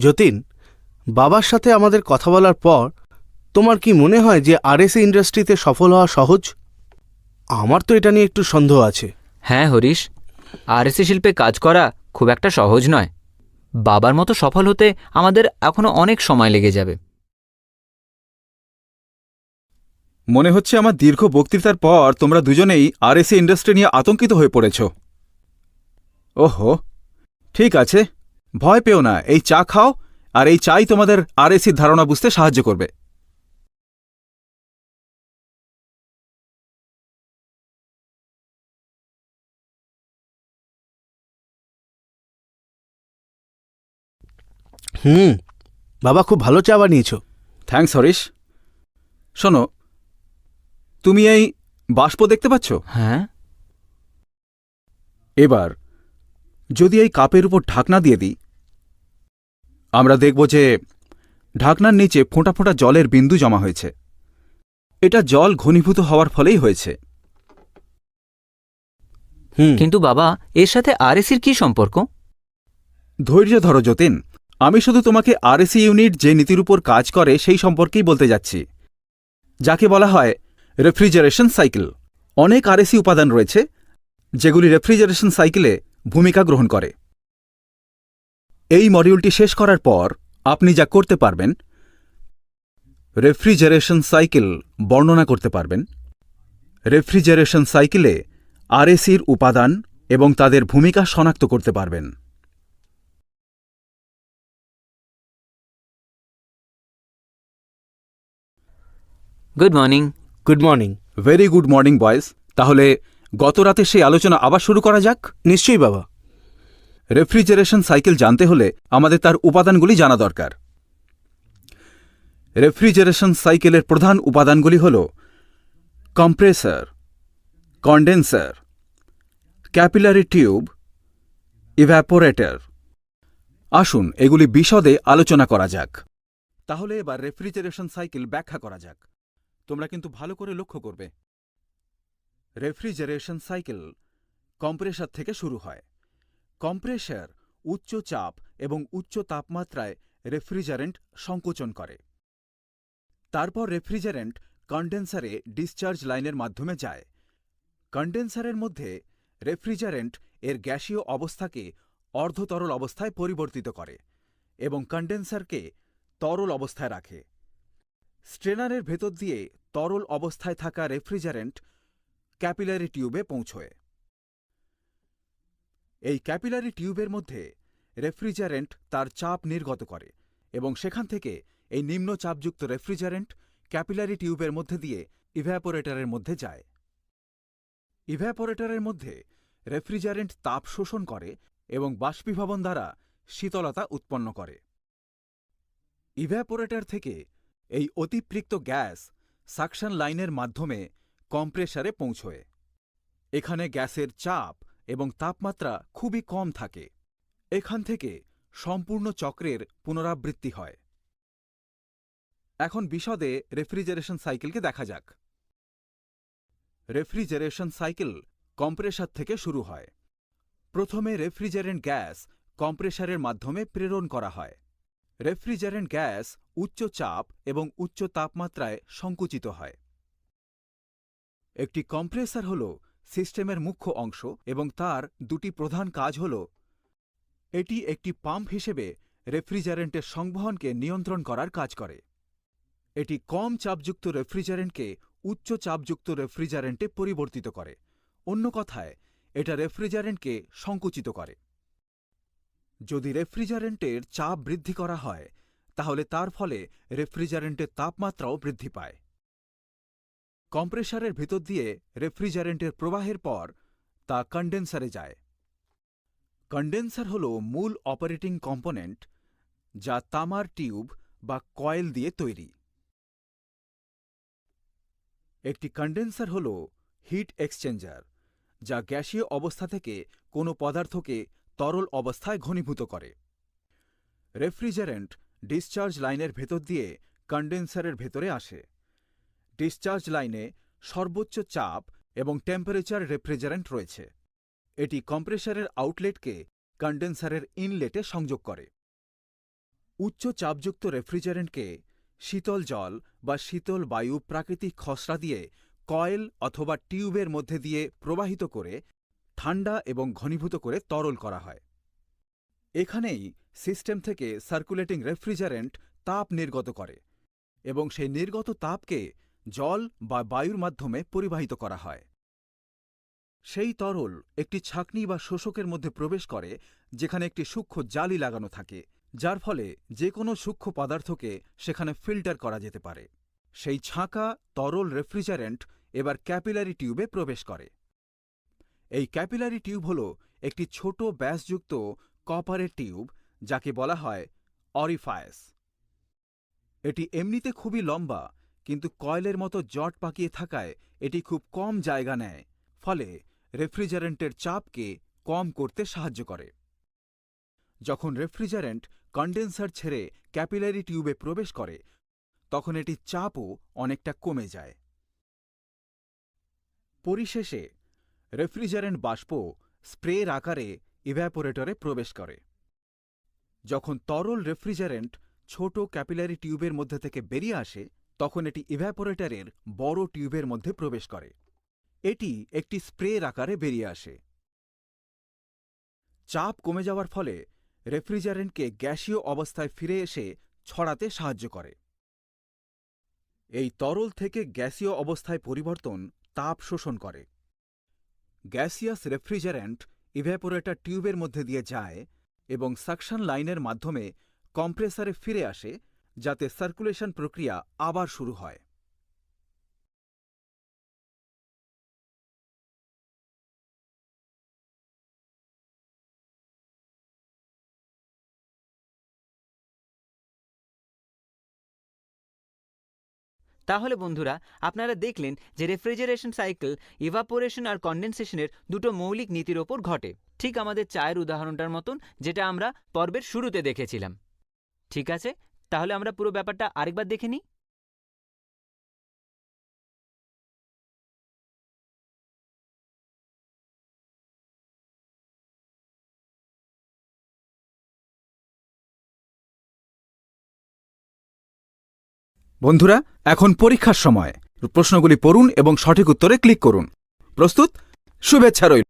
যতীন বাবার সাথে আমাদের কথা বলার পর তোমার কি মনে হয় যে আরএসএ ইন্ডাস্ট্রিতে সফল হওয়া সহজ? আমার তো এটা নিয়ে একটু সন্দেহ আছে। হ্যাঁ হরিশ আরএসি শিল্পে কাজ করা খুব একটা সহজ নয়। বাবার মতো সফল হতে আমাদের এখনও অনেক সময় লেগে যাবে। মনে হচ্ছে আমার দীর্ঘ বক্তৃতার পর তোমরা দুজনেই আরএসি ইন্ডাস্ট্রি নিয়ে আতঙ্কিত হয়ে পড়েছ। ওহো ঠিক আছে। ভয় পেও না এই চা খাও আর এই চাই তোমাদের আরএসির ধারণা বুঝতে সাহায্য করবে। হুম বাবা খুব ভালো চা বানিয়েছ। থ্যাঙ্কস হরিশ। শোনো তুমি এই বাষ্প দেখতে পাচ্ছ? হ্যাঁ। এবার যদি এই কাপের উপর ঢাকনা দিয়ে দিই। আমরা দেখব যে ঢাকনার নিচে ফোঁটা ফোঁটা জলের বিন্দু জমা হয়েছে। এটা জল ঘনীভূত হওয়ার ফলেই হয়েছে। হুম। কিন্তু বাবা এর সাথে আরএসির কি সম্পর্ক? ধৈর্য ধরো যতীন। আমি শুধু তোমাকে আরএসি ইউনিট যে নীতির উপর কাজ করে সেই সম্পর্কেই বলতে যাচ্ছি। যাকে বলা হয় রেফ্রিজারেশন সাইকেল। অনেক আরএসি উপাদান রয়েছে যেগুলি রেফ্রিজারেশন সাইকেলে ভূমিকা গ্রহণ করে। এই মডিউলটি শেষ করার পর আপনি যা করতে পারবেন রেফ্রিজারেশন সাইকেল বর্ণনা করতে পারবেন। রেফ্রিজারেশন সাইকেলে আরএসির উপাদান এবং তাদের ভূমিকা শনাক্ত করতে পারবেন। Good morning good morning very good morning boys তাহলে গত রাতে সেই আলোচনা আবার শুরু করা যাক? নিশ্চয়ই বাবা। রেফ্রিজারেশন সাইকেল জানতে হলে আমাদের তার উপাদানগুলি জানা দরকার। রেফ্রিজারেশন সাইকেলের প্রধান উপাদানগুলি হল compressor condenser capillary tube evaporator আসুন এগুলি বিশদে আলোচনা করা যাক। তাহলে এবার রেফ্রিজারেশন সাইকেল ব্যাখ্যা করা যাক। তোমরা কিন্তু ভালো করে লক্ষ্য করবে। রেফ্রিজারেশন সাইকেল কম্প্রেসার থেকে শুরু হয়। কম্প্রেসার উচ্চ চাপ এবং উচ্চ তাপমাত্রায় রেফ্রিজারেন্ট সংকোচন করে। তারপর রেফ্রিজারেন্ট কন্ডেন্সারে ডিসচার্জ লাইনের মাধ্যমে যায়। কন্ডেন্সারের মধ্যে রেফ্রিজারেন্ট এর গ্যাসীয় অবস্থাকে অর্ধতরল অবস্থায় পরিবর্তিত করে এবং কন্ডেন্সারকে তরল অবস্থায় রাখে। স্ট্রেনারের ভেতর দিয়ে তরল অবস্থায় থাকা রেফ্রিজারেন্ট ক্যাপিলারি টিউবে পৌঁছয়। এই ক্যাপিলারি টিউবের মধ্যে রেফ্রিজারেন্ট তার চাপ নির্গত করে এবং সেখান থেকে এই নিম্ন চাপযুক্ত রেফ্রিজারেন্ট ক্যাপিলারি টিউবের মধ্যে দিয়ে ইভ্যাপোরেটরের মধ্যে যায়। ইভ্যাপোরেটরের মধ্যে রেফ্রিজারেন্ট তাপ শোষণ করে এবং বাষ্পীভবন দ্বারা শীতলতা উৎপন্ন করে। ইভ্যাপোরেটর থেকে এই অতিপৃক্ত গ্যাস সাকশন লাইনের মাধ্যমে কম্প্রেসারে পৌঁছয়। এখানে গ্যাসের চাপ এবং তাপমাত্রা খুবই কম থাকে। এখান থেকে সম্পূর্ণ চক্রের পুনরাবৃত্তি হয়। এখন বিশদে রেফ্রিজারেশন সাইকেলকে দেখা যাক। রেফ্রিজারেশন সাইকেল কম্প্রেসার থেকে শুরু হয়। প্রথমে রেফ্রিজারেন্ট গ্যাস কম্প্রেসারের মাধ্যমে প্রেরণ করা হয়। রেফ্রিজারেন্ট গ্যাস উচ্চ চাপ এবং উচ্চ তাপমাত্রায় সংকুচিত হয়। একটি কম্প্রেসার হল সিস্টেমের মুখ্য অংশ এবং তার দুটি প্রধান কাজ হল এটি একটি পাম্প হিসেবে রেফ্রিজারেন্টের সংবহনকে নিয়ন্ত্রণ করার কাজ করে। এটি কম চাপযুক্ত রেফ্রিজারেন্টকে উচ্চ চাপযুক্ত রেফ্রিজারেন্টে পরিবর্তিত করে। অন্য কথায়, এটা রেফ্রিজারেন্টকে সংকুচিত করে। যদি রেফ্রিজারেন্টের চাপ বৃদ্ধি করা হয়, তাহলে তার ফলে রেফ্রিজারেন্টের তাপমাত্রাও বৃদ্ধি পায়। কম্প্রেসারের ভেতর দিয়ে রেফ্রিজারেন্টের প্রবাহের পর তা কন্ডেন্সারে যায়। কন্ডেন্সার হল মূল অপারেটিং কম্পোনেন্ট যা তামার টিউব বা কয়েল দিয়ে তৈরি। একটি কন্ডেন্সার হল হিট এক্সচেঞ্জার, যা গ্যাসীয় অবস্থা থেকে কোনো পদার্থকে তরল অবস্থায় ঘনীভূত করে। রেফ্রিজারেন্ট ডিসচার্জ লাইনের ভেতর দিয়ে কন্ডেন্সারের ভেতরে আসে। ডিসচার্জ লাইনে সর্বোচ্চ চাপ এবং টেম্পারেচার রেফ্রিজারেন্ট রয়েছে। এটি কম্প্রেসারের আউটলেটকে কন্ডেন্সারের ইনলেটে সংযোগ করে। উচ্চ চাপযুক্ত রেফ্রিজারেন্টকে শীতল জল বা শীতল বায়ু প্রাকৃতিক খসড়া দিয়ে কয়েল অথবা টিউবের মধ্যে দিয়ে প্রবাহিত করে ঠান্ডা এবং ঘনীভূত করে তরল করা হয়। এখানেই সিস্টেম থেকে সার্কুলেটিং রেফ্রিজারেন্ট তাপ নির্গত করে এবং সেই নির্গত তাপকে জল বা বায়ুর মাধ্যমে পরিবাহিত করা হয়। সেই তরল একটি ছাঁকনি বা শোষকের মধ্যে প্রবেশ করে, যেখানে একটি সূক্ষ্ম জালি লাগানো থাকে, যার ফলে যে কোনো সূক্ষ্ম পদার্থকে সেখানে ফিল্টার করা যেতে পারে। সেই ছাঁকা, তরল রেফ্রিজারেন্ট এবার ক্যাপিলারি টিউবে প্রবেশ করে। এই ক্যাপিলারি টিউব হল একটি ছোট ব্যাসযুক্ত কপারের টিউব, যাকে বলা হয় অরিফায়াস। এটি এমনিতে খুবই লম্বা কিন্তু কয়েলের মতো জট পাকিয়ে থাকায় এটি খুব কম জায়গা নেয়, ফলে রেফ্রিজারেন্টের চাপকে কম করতে সাহায্য করে। যখন রেফ্রিজারেন্ট কন্ডেন্সার ছেড়ে ক্যাপিলারি টিউবে প্রবেশ করে, তখন এটি চাপও অনেকটা কমে যায়। পরিশেষে, রেফ্রিজারেন্ট বাষ্প স্প্রের আকারে ইভ্যাপোরেটরে প্রবেশ করে। যখন তরল রেফ্রিজারেন্ট ছোট ক্যাপিলারি টিউবের মধ্যে থেকে বেরিয়ে আসে তখন এটি ইভ্যাপোরেটরের বড় টিউবের মধ্যে প্রবেশ করে। এটি একটি স্প্রের আকারে বেরিয়ে আসে। চাপ কমে যাওয়ার ফলে রেফ্রিজারেন্টকে গ্যাসীয় অবস্থায় ফিরে এসে ছড়াতে সাহায্য করে। এই তরল থেকে গ্যাসীয় অবস্থায় পরিবর্তন তাপ শোষণ করে। গ্যাসিয়াস রেফ্রিজারেন্ট ইভ্যাপোরেটার টিউবের মধ্যে দিয়ে যায় এবং সাকশন লাইনের মাধ্যমে কম্প্রেসারে ফিরে আসে যাতে সার্কুলেশন প্রক্রিয়া আবার শুরু হয়। তাহলে বন্ধুরা, আপনারা দেখলেন যে রেফ্রিজারেশন সাইকেল ইভাপোরেশন আর কন্ডেনসেশনের দুটো মৌলিক নীতির ওপর ঘটে। ঠিক আমাদের চায়ের উদাহরণটার মতন, যেটা আমরা পর্বের শুরুতে দেখেছিলাম। ঠিক আছে? তাহলে আমরা পুরো ব্যাপারটা আরেকবার দেখে নিই? বন্ধুরা, এখন পরীক্ষার সময়। প্রশ্নগুলি পড়ুন এবং সঠিক উত্তরে ক্লিক করুন। প্রস্তুত? শুভেচ্ছা রইল।